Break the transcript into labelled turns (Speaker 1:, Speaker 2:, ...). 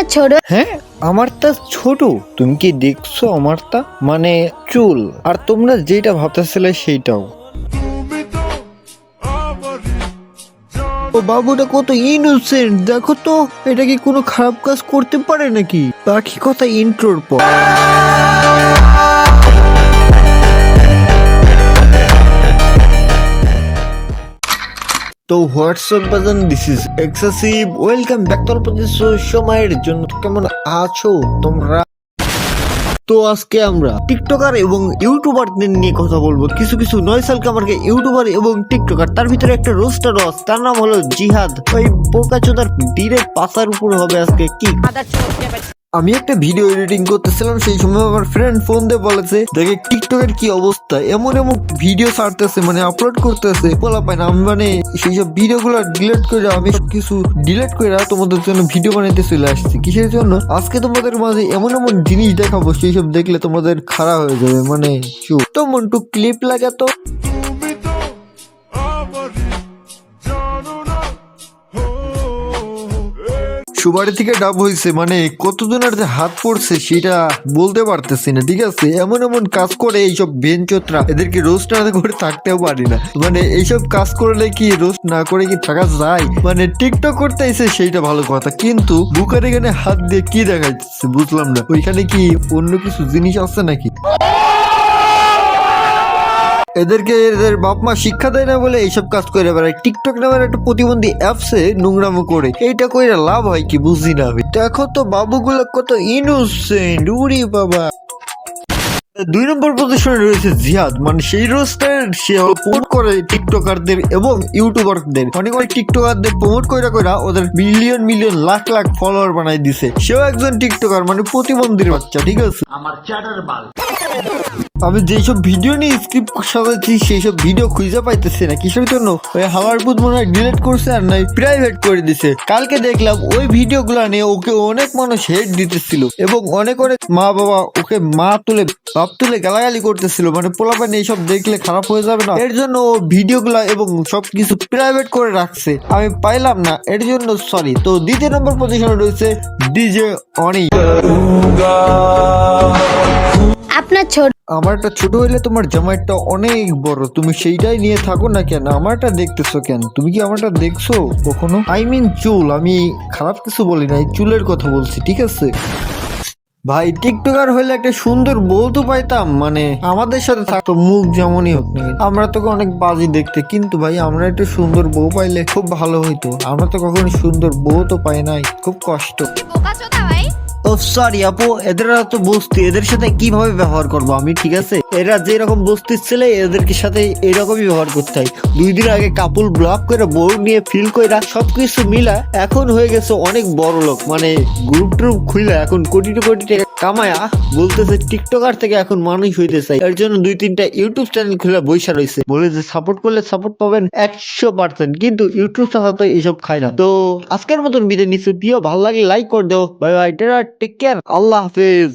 Speaker 1: আপনার ছোট?
Speaker 2: হ্যাঁ আমারটা ছোট। তুমি কি দেখছ আমারটা? মানে চুল। আর তোমরা যেটা ভাবতেছিলে সেইটাও। ও বাবুটা কত ইনোসেন্ট দেখো তো এটা কি কোনো খারাপ কাজ করতে পারে নাকি? বাকি কথা ইন্ট্রোর পর। তো হোয়াটসঅ্যাপ বাজান this is excessive welcome back তো সময়ের জন্য কেমন আছো তোমরা? তো আজকে আমরা টিকটকার এবং ইউটিউবারদের নিয়ে কথা বলব। কিছু কিছু নয় সাল কামারকে ইউটিউবার এবং টিকটকার, তার ভিতরে একটা রোস্টার রস তার নাম হলো জিহাদ। ওই বোকা চোদার ডিরেক্ট পাতার উপর হবে আজকে, কি? আমি একটা ভিডিও এডিটিং করতেছিলাম, সেই সময় আমার ফ্রেন্ড ফোন দিয়ে বলেছে, দেখে টিকটকের কি অবস্থা? এমন এমন ভিডিও ছাড়তেছে মানে আপলোড করতেছে, বলা পায় না। আমি মানে সেই সব ভিডিও গুলো ডিলিট করে, আমি কিছু ডিলিট করে তোমাদের জন্য ভিডিও বানাইতে চলে আসছি। কিসের জন্য? আজকে তোমাদের মাঝে এমন এমন জিনিস দেখাবো, সেই সব দেখলে তোমাদের খারাপ হয়ে যাবে মানে তো মন্টু ক্লিপ লাগা সুবাড়ি থেকে ডাব হয়েছে মানে কতজনের যে হাত পড়ছে সেটা বলতে পারতেছি না, ঠিক আছে? এমন এমন কাজ করে এইসব বেঞ্চোতরা এদেরকে রোস্ট না করে থাকতেও পারি না। মানে এইসব কাজ করলে কি রোস্ট না করে কি থাকা যায়? মানে টিকটক করতে এসে সেইটা ভালো কথা, কিন্তু বুকের এখানে হাত দিয়ে কি দেখাচ্ছে বুঝলাম না। ওইখানে কি অন্য কিছু জিনিস আছে নাকি? এদেরকে এদের বাপ মা শিক্ষা দেয় না বলে এইসব কাজ করে বেড়ায়। টিকটক নামের একটা প্রতিবন্ধী অ্যাপসে নোংরামো করে। এইটা কইরা লাভ হয় কি বুঝি না আমি। দেখো তো বাবুগুলো কত ইনোসেন্ট উড়ি বাবা। দুই নম্বর পজিশনে রয়েছে জিহাদ। মানে সেই রোস্টার সে প্রমোট করে টিকটকারদের এবং ইউটিউবারদের অনেক অনেক টিকটকারদের প্রমোট কইরা কইরা ওদের million million lakh lakh follower বানাই দিছে। সেও একজন টিকটকার মানে প্রতিবন্ধীর বাচ্চা, ঠিক আছে? আমি যেসব ভিডিও নিয়ে স্ক্রিপ্ট সাজাচ্ছি, সেই সব ভিডিও খুঁজে পাইতেছি না। কিসের জন্য? ওই হাওয়ার বুধ মনে হয় ডিলিট করছে আর নাই প্রাইভেট করে দিছে। কালকে দেখলাম ওই ভিডিও গুলা নিয়ে ওকে অনেক মানুষ হেড দিতেছিল এবং অনেক অনেক মা বাবা ওকে মা তুলে, বাপ তুলে গালাগালি করতেছিল। মানে পোলাপান এইসব দেখলে খারাপ হয়ে যাবে না। এর জন্য ও ভিডিও গুলা এবং সবকিছু প্রাইভেট করে রাখছে। আমি পাইলাম না। এর জন্য সরি তো দ্বিতীয় নম্বর পজিশনে রয়েছে ডিজে অনি
Speaker 1: আপনার ছোট
Speaker 2: আমারটা ছোট হইলে তোমার জামাইটা অনেক বড়। তুমি সেইটাই নিয়ে থাকো না কেন? আমারটা দেখতেছো কেন? তুমি কি আমারটা দেখছ কখনো? আই মিন চুল আমি খারাপ কিছু বলি না চুলের কথা বলছি ঠিক আছে? ভাই টিকটকার হইলে একটা সুন্দর বউ তো পাইতাম মানে আমাদের সাথে থাকতো মুখ যেমনই হোক না আমরা তোকে অনেক বাজি দেখতে কিন্তু ভাই আমরা একটা সুন্দর বউ পাইলে খুব ভালো হইতো। আমরা তো কখনো সুন্দর বউ তো পাই নাই খুব কষ্ট। ও সরি আপু এদের তো বস্তি এদের সাথে কীভাবে ব্যবহার করব আমি, ঠিক আছে? এরা যে রকম বস্তির ছেলে, এদেরকে সাথে এরকমই ব্যবহার করতে হয়। দুই দিন আগে কাপুল ব্লক করে বউ নিয়ে ফিল কইরা সবকিছু মিলা এখন হয়ে গেছে অনেক বড় লোক মানে গ্রুপ ট্রুপ খুইলা এখন কোটি কোটি টাকা কামায়া বলতেছে, টিকটকার থেকে এখন মানুষ হইতে চাই। এর জন্য দুই তিনটা ইউটিউব চ্যানেল খুলে বৈশা রয়েছে বলে যে, সাপোর্ট করলে সাপোর্ট পাবেন একশো পার্সেন্ট, কিন্তু ইউটিউব ছাড়া তো এইসব খায় না। তো আজকের মতন বিদায় নিচ্ছি। প্রিয় ভালো লাগলে লাইক করে দেও। বাই বাই টেক কেয়ার, আল্লাহ হাফেজ।